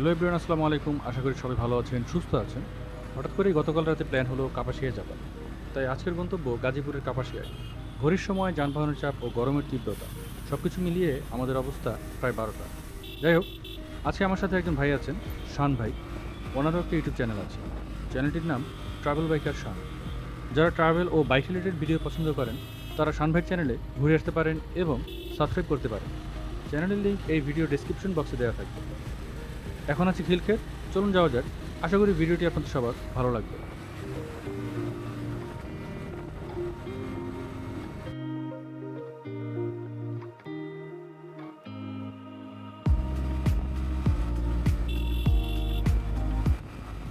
Hello everyone, আসসালামু আলাইকুম। আশা করি সবাই ভালো আছেন, সুস্থ আছেন। হঠাৎ করেই গতকাল রাতে প্ল্যান হলো কাপাসিয়া যাবার তাই আজকের গন্তব্য গাজীপুরের কাপাসিয়ায়। ঘড়ির সময় যানবাহনের চাপ ও গরমের তীব্রতা সব কিছু মিলিয়ে আমাদের অবস্থা প্রায় বারোটা। যাই হোক, আজকে আমার সাথে একজন ভাই আছেন, শান ভাই। ওনারও একটা ইউটিউব চ্যানেল আছে। চ্যানেলটির নাম ট্রাভেল বাইকার শান। যারা ট্রাভেল ও বাইক রিলেটেড ভিডিও পছন্দ করেন, তারা শান ভাই চ্যানেলে ঘুরে আসতে পারেন এবং সাবস্ক্রাইব করতে পারেন। চ্যানেলের লিঙ্ক এই ভিডিও ডেসক্রিপশন বক্সে দেওয়া থাকবে। এখন আছি খিলক্ষেত। চলুন যাওয়া যাক। আশা করি ভিডিওটি আপনাদের সবার ভালো লাগবে।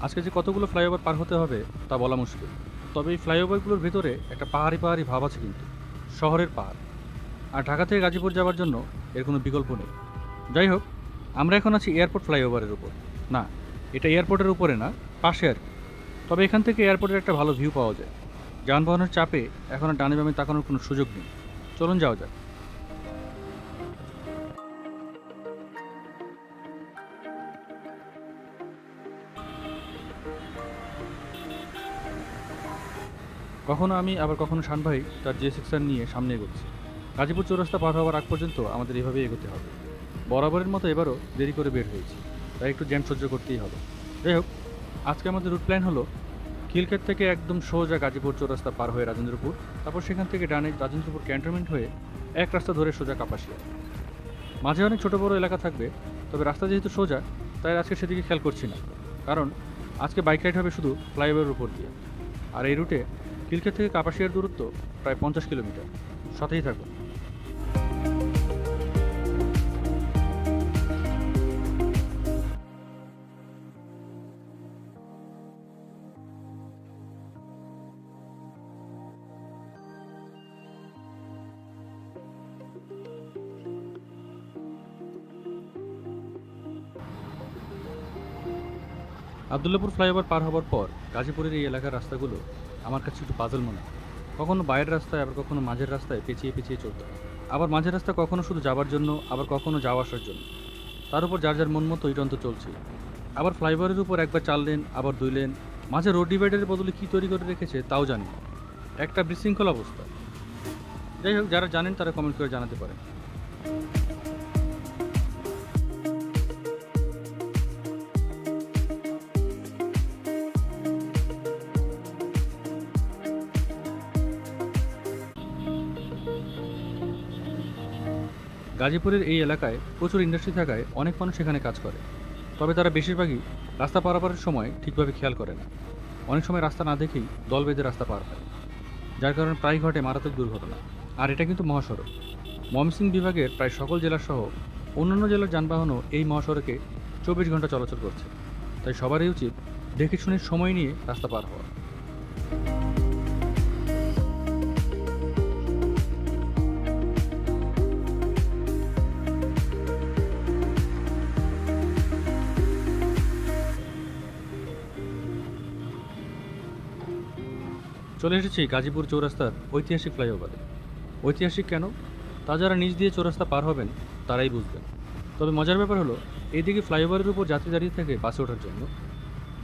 আজকে যে কতগুলো ফ্লাইওভার পার হতে হবে, তা বলা মুশকিল। তবে এই ফ্লাইওভারগুলোর ভেতরে একটা পাহাড়ি পাহাড়ি ভাব আছে কিন্তু। শহরের পাহাড়। আর ঢাকা থেকে গাজীপুর যাওয়ার জন্য এর কোনো বিকল্প নেই। যাই হোক আমরা এখন আছি এয়ারপোর্ট ফ্লাইওভারের উপর। না, এটা এয়ারপোর্টের উপরে না, পাশে আর তবে এখান থেকে এয়ারপোর্টের একটা ভালো ভিউ পাওয়া যায়। যানবাহনের চাপে এখন ডানে বামে তাকানোর কোনো সুযোগ নেই। চলুন যাওয়া যাক। কখনো আমি, আবার কখনো শান ভাই তার জে সেকশন নিয়ে সামনে এগোচ্ছি। গাজীপুর চৌরাস্তা পার হওয়ার আগ পর্যন্ত আমাদের এভাবেই এগোতে হবে। বরাবরের মতো এবারও দেরি করে বের হয়েছি। তাই একটু জ্যাম সহ্য করতেই হবে। যাই হোক, আজকে আমাদের রুট প্ল্যান হলো খিলক্ষেত থেকে একদম সোজা গাজীপুর চৌরাস্তা পার হয়ে রাজেন্দ্রপুর, তারপর সেখান থেকে ডানে রাজেন্দ্রপুর ক্যান্টনমেন্ট হয়ে এক রাস্তা ধরে সোজা কাপাসিয়া। মাঝে অনেক ছোটো বড় এলাকা থাকবে, তবে রাস্তা যেহেতু সোজা, তাই আজকে সেদিকে খেয়াল করছি না। কারণ আজকে বাইক রাইড হবে শুধু ফ্লাইওভারের উপর দিয়ে। আর এই রুটে খিলক্ষেত থেকে কাপাসিয়ার দূরত্ব প্রায় পঞ্চাশ কিলোমিটার। সাথেই থাকুন। আবদুল্লাপুর ফ্লাইওভার পার হওয়ার পর গাজীপুরের এই এলাকার রাস্তাগুলো আমার কাছে একটু পাজল মনে হয়। কখনো বাইরের রাস্তায়, আবার কখনো মাঝের রাস্তায় পেঁচিয়ে পেঁচিয়ে চলতে আবার মাঝের রাস্তা কখনো শুধু যাবার জন্য, আবার কখনো যাওয়া আসার জন্য। তার উপর যার যার মন মতো ইটন্ত চলছে। আবার ফ্লাইওভারের উপর একবার চার লেন, আবার দুই লেন, মাঝে রোড ডিভাইডারের বদলে কী তৈরি করে রেখেছে তাও জানি। একটা বিশৃঙ্খল অবস্থা। যাই হোক, যারা জানেন তারা কমেন্ট করে জানাতে পারেন। গাজীপুরের এই এলাকায় প্রচুর ইন্ডাস্ট্রি থাকায় অনেক মানুষ এখানে কাজ করে। তবে তারা বেশিরভাগই রাস্তা পারাপারের সময় ঠিকভাবে খেয়াল করে না। অনেক সময় রাস্তা না দেখেই দল বেঁধে রাস্তা পার হয়। যার কারণে প্রায় ঘটে মারাত্মক দুর্ঘটনা। আর এটা কিন্তু মহাসড়ক। ময়মনসিংহ বিভাগের প্রায় সকল জেলাসহ অন্যান্য জেলার যানবাহনও এই মহাসড়কে চব্বিশ ঘণ্টা চলাচল করছে। তাই সবারই উচিত দেখে শুনে সময় নিয়ে রাস্তা পার হওয়া। চলে এসেছি গাজীপুর চৌরাস্তার ঐতিহাসিক ফ্লাইওভারে। ঐতিহাসিক কেন? তা যারা নিচ দিয়ে চৌরাস্তা পার হবেন, তারাই বুঝবেন। তবে মজার ব্যাপার হলো এইদিকে ফ্লাইওভারের উপর যাত্রী দাঁড়িয়ে থাকে বাসে ওঠার জন্য।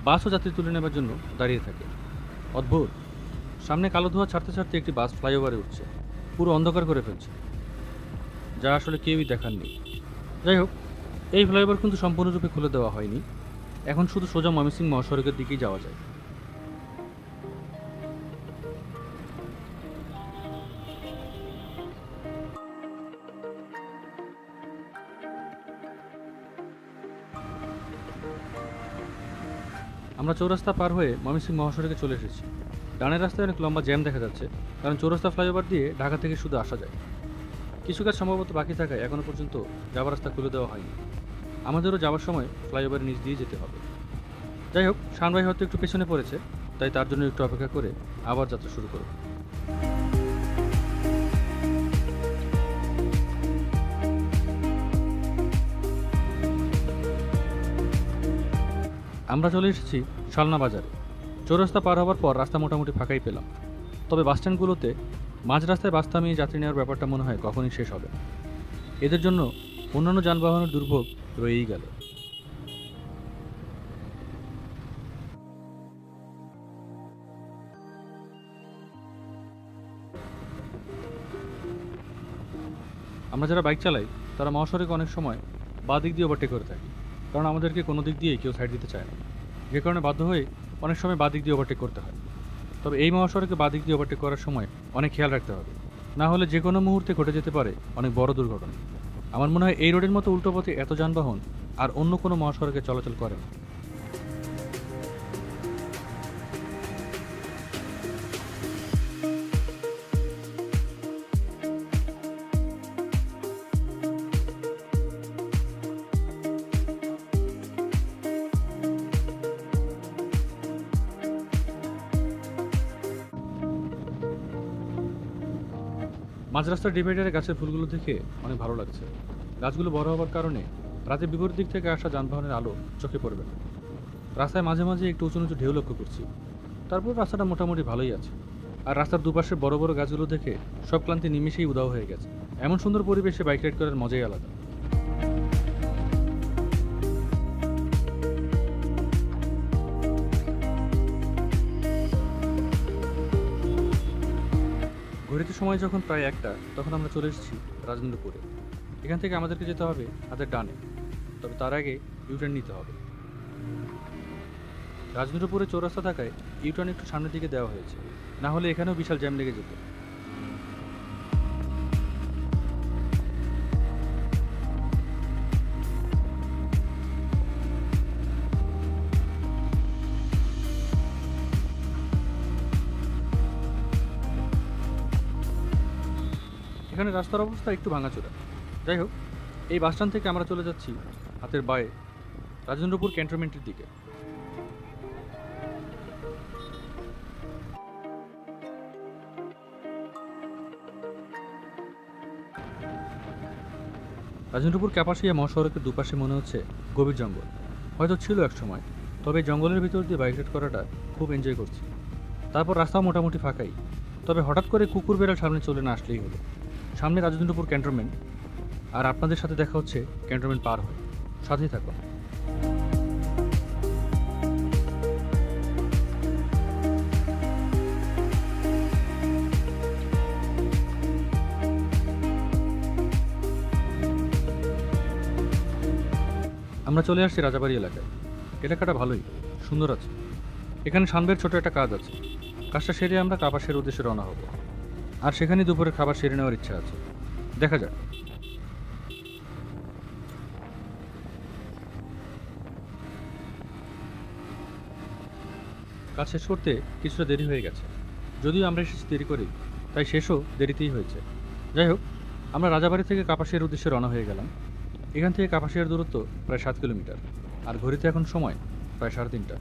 বাসও যাত্রী তুলে নেবার জন্য দাঁড়িয়ে থাকে। অদ্ভুত! সামনে কালো ধোয়া ছাড়তে ছাড়তে একটি বাস ফ্লাইওভারে উঠছে। পুরো অন্ধকার করে ফেলছে। যা আসলে কেউই দেখাননি যাই হোক, এই ফ্লাইওভার কিন্তু সম্পূর্ণরূপে খুলে দেওয়া হয়নি। এখন শুধু সোজা ময়মনসিংহ মহাসড়কের দিকেই যাওয়া যায়। আমরা চৌরাস্তা পার হয়ে ময়মনসিংহ মহাসড়কে চলে এসেছি। ডানের রাস্তায় অনেক লম্বা জ্যাম দেখা যাচ্ছে, কারণ চৌরাস্তা ফ্লাইওভার দিয়ে ঢাকা থেকে শুধু আসা যায়। কিছু কাজ সম্ভবত বাকি থাকায় এখনও পর্যন্ত যাওয়ার রাস্তা খুলে দেওয়া হয়নি। আমাদেরও যাওয়ার সময় ফ্লাইওভারের নিচ দিয়ে যেতে হবে। যাই হোক শানভাই হয়তো একটু পেছনে পড়েছে, তাই তার জন্য একটু অপেক্ষা করে আবার যাত্রা শুরু করব। আমরা চলে এসেছি শালনা বাজারে। চৌরাস্তা পার হওয়ার পর রাস্তা মোটামুটি ফাঁকাই পেলাম। তবে বাসস্ট্যান্ডগুলোতে মাঝ রাস্তায় বাস থামিয়ে যাত্রী নেওয়ার ব্যাপারটা মনে হয় কখনই শেষ হবে এদের জন্য অন্যান্য যানবাহনের দুর্ভোগ রয়েই গেল। আমরা যারা বাইক চালাই, তারা মহাসড়কে অনেক সময় বাঁ দিক দিয়ে ওভারটেক করে থাকি। কারণ আমাদেরকে কোনো দিক দিয়ে কেউ সাইড দিতে চায় না। যে কারণে বাধ্য হয়ে অনেক সময় বাদিক দিয়ে ওভারটেক করতে হয়। তবে এই মহাসড়কে বাদিক দিয়ে ওভারটেক করার সময় অনেক খেয়াল রাখতে হবে। না হলে যে কোনো মুহূর্তে ঘটে যেতে পারে অনেক বড় দুর্ঘটনা। আমার মনে হয় এই রোডের মতো উল্টো পথে এত যানবাহন আর অন্য কোনো মহাসড়কে চলাচল করে না। মাঝ রাস্তার ডিভাইডারে গাছের ফুলগুলো দেখে অনেক ভালো লাগছে। গাছগুলো বড় হওয়ার কারণে রাতে বিপরীত দিক থেকে আসা যানবাহনের আলো চোখে পড়বে না। রাস্তায় মাঝে মাঝে একটু উঁচু নিচু ঢেউ লক্ষ্য করছি। তারপর রাস্তাটা মোটামুটি ভালোই আছে। আর রাস্তার দুপাশে বড় বড় গাছগুলো দেখে সব ক্লান্তি নিমেষেই উদাও হয়ে গেছে। এমন সুন্দর পরিবেশে বাইক রাইড করার মজাই আলাদা। ঘড়িতে সময় যখন প্রায় একটা, তখন আমরা চলে এসেছি রাজেন্দ্রপুরে। এখান থেকে আমাদেরকে যেতে হবে হাতের ডানে। তবে তার আগে ইউটার্ন নিতে হবে। রাজেন্দ্রপুরে চৌরাস্তা থাকায় ইউটার্ন একটু সামনের দিকে দেওয়া হয়েছে। না হলে এখানেও বিশাল জ্যাম লেগে যেত। এখানে রাস্তার অবস্থা একটু ভাঙাচোরা। যাই হোক, এই বাসস্ট্যান্ড থেকে আমরা চলে যাচ্ছি হাতের বায়ে রাজেন্দ্রপুর ক্যান্টনমেন্টের দিকে। রাজেন্দ্রপুর ক্যাপাসিয়া মহাসড়কের দুপাশে মনে হচ্ছে গভীর জঙ্গল। হয়তো ছিল এক সময়, তবে জঙ্গলের ভিতর দিয়ে বাইক রাইড করাটা খুব এনজয় করছি। তারপর রাস্তাও মোটামুটি ফাঁকাই, তবে হঠাৎ করে কুকুর বেড়াল সামনে চলে না আসলেই হলো। সামনে রাজেন্দ্রপুর ক্যান্টনমেন্ট আর আপনাদের সাথে দেখা হচ্ছে ক্যান্টনমেন্ট পার হয়ে। সাথেই থাকুন। আমরা চলে আসছি রাজাবাড়ি এলাকায়। এলাকাটা ভালোই, সুন্দর আছে। এখানে সানবের ছোট একটা কাজ আছে। কাজটা সেরে আমরা কাপাসের উদ্দেশ্যে রওনা হব। আর সেখানে দুপুরে খাবার সেরে নেওয়ার ইচ্ছা আছে। দেখা যাক। কাজ শেষ করতে কিছুটা দেরি হয়ে গেছে। যদিও আমরা এসেছি দেরি করি তাই শেষও দেরিতেই হয়েছে। যাই হোক, আমরা রাজাবাড়ি থেকে কাপাসিয়ার উদ্দেশ্যে রওনা হয়ে গেলাম। এখান থেকে কাপাসিয়ার দূরত্ব প্রায় সাত কিলোমিটার, আর ঘড়িতে এখন সময় প্রায় সাড়ে তিনটা।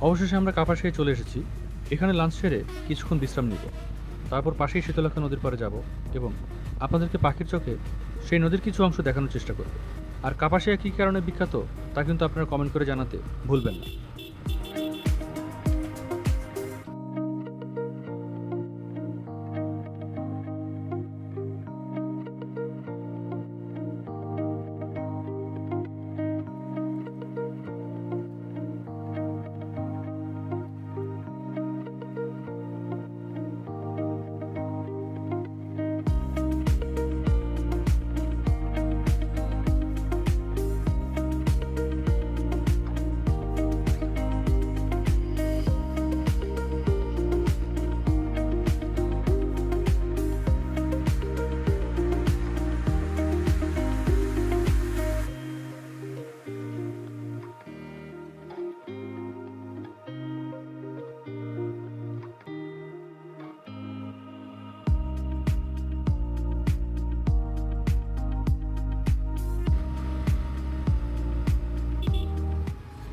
অবশেষে আমরা কাপাসিয়ায় চলে এসেছি। এখানে লাঞ্চ সেরে কিছুক্ষণ বিশ্রাম নিব। তারপর পাশেই শীতলক্ষা নদীর পাড়ে যাব এবং আপনাদেরকে পাখির চোখে সেই নদীর কিছু অংশ দেখানোর চেষ্টা করব। আর কাপাসিয়া কী কারণে বিখ্যাত তা কিন্তু আপনারা কমেন্ট করে জানাতে ভুলবেন না।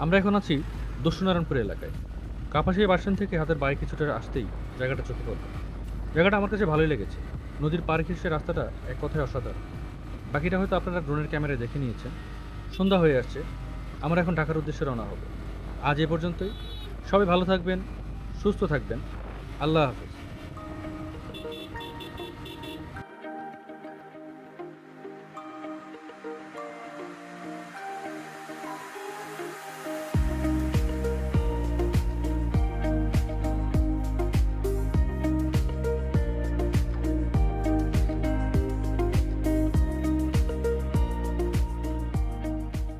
আমরা এখন আছি দস্যুনারায়ণপুর এলাকায়। কাপাসিয়া বাসস্ট্যান্ড থেকে হাতের বাইক কিছুটা আসতেই জায়গাটা চোখে পড়ল। জায়গাটা আমার কাছে ভালোই লেগেছে। নদীর পার ঘেঁষে রাস্তাটা এক কথায় অসাধারণ। বাকিটা হয়তো আপনারা ড্রোনের ক্যামেরায় দেখে নিয়েছেন। সন্ধ্যা হয়ে আসছে। আমরা এখন ঢাকার উদ্দেশ্যে রওনা হব। আজ এ পর্যন্তই। সবাই ভালো থাকবেন, সুস্থ থাকবেন। আল্লাহ হাফেজ।